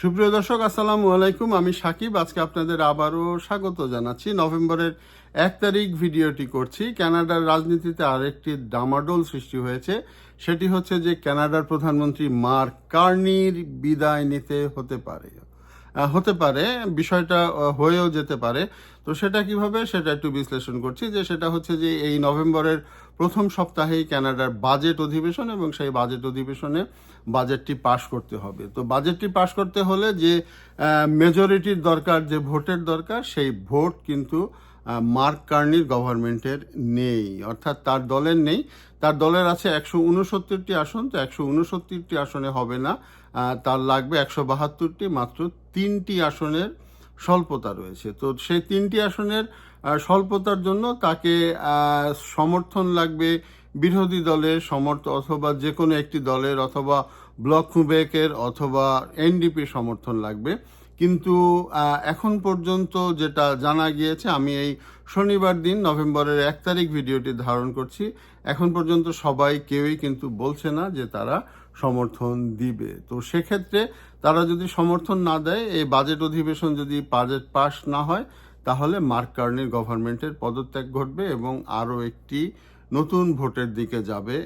সুপ্রিয় দর্শক, আসসালামু আলাইকুম। আমি সাকিব। আজকে আপনাদের আবারও স্বাগত জানাচ্ছি। নভেম্বরের এক তারিখ ভিডিওটি করছি। কানাডার রাজনীতিতে আরেকটি ডামাডোল সৃষ্টি হয়েছে। সেটি হচ্ছে যে কানাডার প্রধানমন্ত্রী মার্ক কার্নির বিদায় নিতে হতে পারে। হতে পারে, বিষয়টা হয়েও যেতে পারে। তো সেটা কীভাবে, সেটা একটু বিশ্লেষণ করছি যে সেটা হচ্ছে যে এই নভেম্বরের প্রথম সপ্তাহেই কানাডার বাজেট অধিবেশন এবং সেই বাজেট অধিবেশনে বাজেটটি পাশ করতে হবে। তো বাজেটটি পাশ করতে হলে যে মেজরিটির দরকার, যে ভোটের দরকার, সেই ভোট কিন্তু মার্ক কার্নির গভর্নমেন্টের নেই। অর্থাৎ তার দলের নেই। তার দলের আছে একশো উনসত্তরটি আসন। তো একশো উনসত্তরটি আসনে হবে না। তার লাগবে একশো বাহাত্তরটি, মাত্র তিনটি আসনের স্বল্পতা রয়েছে। তো সেই তিনটি আসনের স্বল্পতার জন্য তাকে সমর্থন লাগবে বিরোধী দলের সমর্থ অথবা যে কোনো একটি দলের অথবা ব্লক কুবেকের অথবা এনডিপি সমর্থন লাগবে। কিন্তু এখন পর্যন্ত যেটা জানা গিয়েছে, আমি এই শনিবার দিন নভেম্বরের এক তারিখ ভিডিওটি ধারণ করছি। এখন পর্যন্ত সবাই কেউই কিন্তু বলছে না যে তারা সমর্থন দিবে। তো সেক্ষেত্রে তারা যদি সমর্থন না দেয়, এই বাজেট অধিবেশন যদি বাজেট পাস না হয়, তাহলে মার্ক কার্নির গভর্নমেন্টের পদত্যাগ ঘটবে এবং আরও একটি নতুন ভোটের দিকে যাবে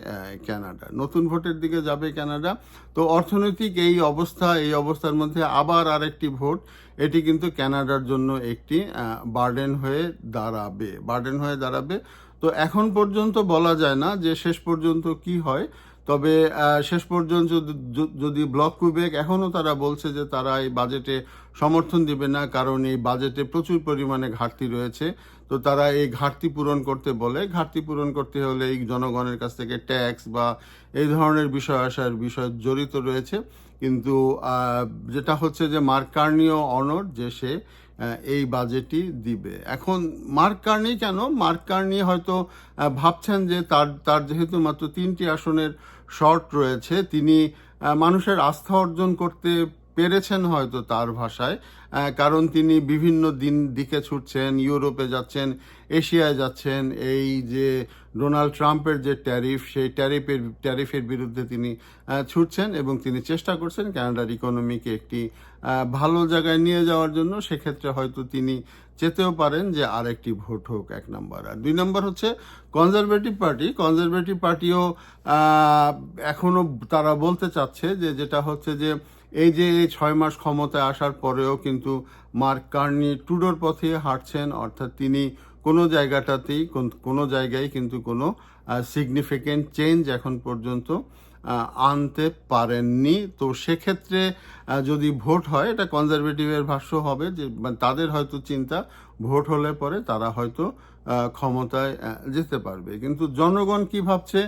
ক্যানাডা নতুন ভোটের দিকে যাবে ক্যানাডা তো অর্থনৈতিক এই অবস্থা, এই অবস্থার মধ্যে আবার আরেকটি ভোট, এটি কিন্তু ক্যানাডার জন্য একটি বার্ডেন হয়ে দাঁড়াবে বার্ডেন হয়ে দাঁড়াবে। তো এখন পর্যন্ত বলা যায় না যে শেষ পর্যন্ত কি হয়। তবে শেষ পর্যন্ত যদি- ব্লক কুবেক এখনও তারা বলছে যে তারা এই বাজেটে সমর্থন দিবে না, কারণ এই বাজেটে প্রচুর পরিমাণে ঘাটতি রয়েছে। তো তারা এই ঘাটতি পূরণ করতে বলে, ঘাটতি পূরণ করতে হলে এই জনগণের কাছ থেকে ট্যাক্স বা এই ধরনের বিষয় আসার বিষয় জড়িত রয়েছে। কিন্তু যেটা হচ্ছে যে মার্কার্নীয় অনর যে সে এই বাজেটই দিবে। এখন মার্ক কার্নি কেন? মার্ক কার্নি হয়তো ভাবছেন যে তার তার যেহেতু মাত্র তিনটি আসনের শর্ট রয়েছে, তিনি মানুষের আস্থা অর্জন করতে পেরেছেন হয়তো তার ভাষায় কারণ তিনি বিভিন্ন দিন দিকে ছুটছেন, ইউরোপে যাচ্ছেন, এশিয়ায় যাচ্ছেন। এই যে ডোনাল্ড ট্রাম্পের যে ট্যারিফ, সেই ট্যারিফের ট্যারিফের বিরুদ্ধে তিনি ছুটছেন এবং তিনি চেষ্টা করছেন ক্যানাডার ইকোনমিকে একটি ভালো জায়গায় নিয়ে যাওয়ার জন্য। সেক্ষেত্রে হয়তো তিনি চেতেও পারেন যে আরেকটি ভোট হোক এক নম্বর। আর দুই নম্বর হচ্ছে কনজারভেটিভ পার্টি। কনজারভেটিভ পার্টিও এখনও তারা বলতে চাচ্ছে যে, যেটা হচ্ছে যে এই যে ছয় মাস ক্ষমতায় আসার পরেও কিন্তু মার্ক কার্নি টুডোর পথে হাঁটছেন, অর্থাৎ তিনি কোনো জায়গাটাতেই, কোন- জায়গায় কিন্তু কোনো সিগনিফিকেন্ট চেঞ্জ এখন পর্যন্ত আনতে পারেননি। তো সেক্ষেত্রে যদি ভোট হয়, এটা কনজারভেটিভের ভাষ্য হবে যে মানে তাদের হয়তো চিন্তা, ভোট হলে পরে তারা হয়তো ক্ষমতায় যেতে পারবে। কিন্তু জনগণ কি ভাবছে?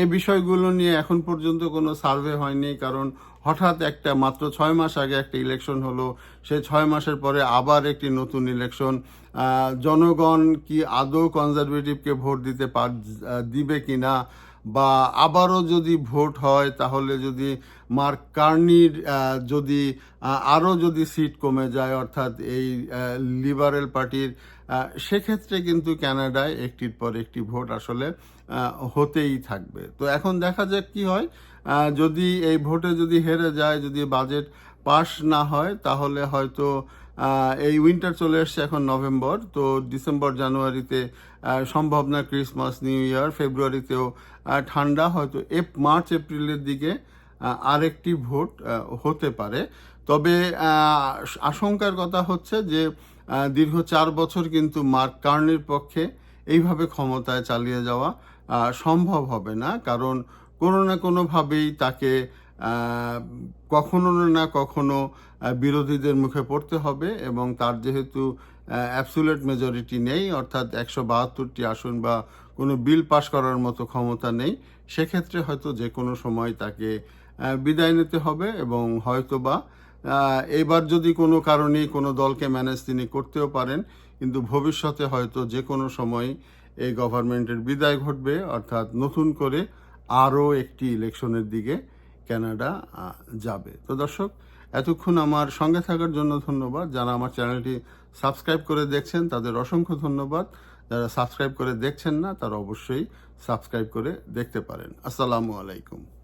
এই বিষয়গুলো নিয়ে এখন পর্যন্ত কোনো সার্ভে হয়নি, কারণ হঠাৎ একটা মাত্র ছয় মাস আগে একটা ইলেকশন হলো। সে ছয় মাসের পরে আবার একটি নতুন ইলেকশন। জনগণ কি আদৌ কনজারভেটিভকে ভোট দিতে পার দিবে কি কিনা? বা আবারও যদি ভোট হয়, তাহলে যদি মার্ক কার্নির যদি আরও যদি সিট কমে যায়, অর্থাৎ এই লিবারেল পার্টির সেক্ষেত্রে কিন্তু ক্যানাডায় একটির পর একটি ভোট আসলে হতেই থাকবে। তো এখন দেখা যাক কি হয়। যদি এই ভোটে যদি হেরে যায়, যদি বাজেট পাশ না হয়, তাহলে হয়তো এই উইন্টার চলে এসছে এখন নভেম্বর তো ডিসেম্বর জানুয়ারিতে সম্ভব না ক্রিসমাস নিউ ইয়ার ফেব্রুয়ারিতেও ঠান্ডা, হয়তো এপ মার্চ এপ্রিলের দিকে আরেকটি ভোট হতে পারে। তবে আশঙ্কার কথা হচ্ছে যে দীর্ঘ চার বছর কিন্তু মার্ক কার্নির পক্ষে এইভাবে ক্ষমতায় চালিয়ে যাওয়া সম্ভব হবে না। কারণ কোনো না কোনোভাবেই তাকে কখনো না কখনো বিরোধীদের মুখে পড়তে হবে এবং তার যেহেতু অ্যাবসুলেট মেজরিটি নেই, অর্থাৎ একশো বাহাত্তরটি আসন বা কোনো বিল পাশ করার মতো ক্ষমতা নেই, সেক্ষেত্রে হয়তো যে কোনো সময় তাকে বিদায় নিতে হবে এবং হয়তো বা এবার যদি কোনো কারণে কোনো দলকে ম্যানেজ তিনি করতেও পারেন, কিন্তু ভবিষ্যতে হয়তো যে কোনো সময় এই গভর্নমেন্টের বিদায় ঘটবে, অর্থাৎ নতুন করে আরও একটি ইলেকশনের দিকে আহ, যাবে। তো দর্শক এতক্ষণ আমার সঙ্গে থাকার জন্য ধন্যবাদ। যারা আমার চ্যানেলটি সাবস্ক্রাইব করে দেখছেন তাদের অসংখ্য ধন্যবাদ। যারা সাবস্ক্রাইব করে দেখছেন না তারা অবশ্যই সাবস্ক্রাইব করে দেখতে পারেন। আসসালামু আলাইকুম।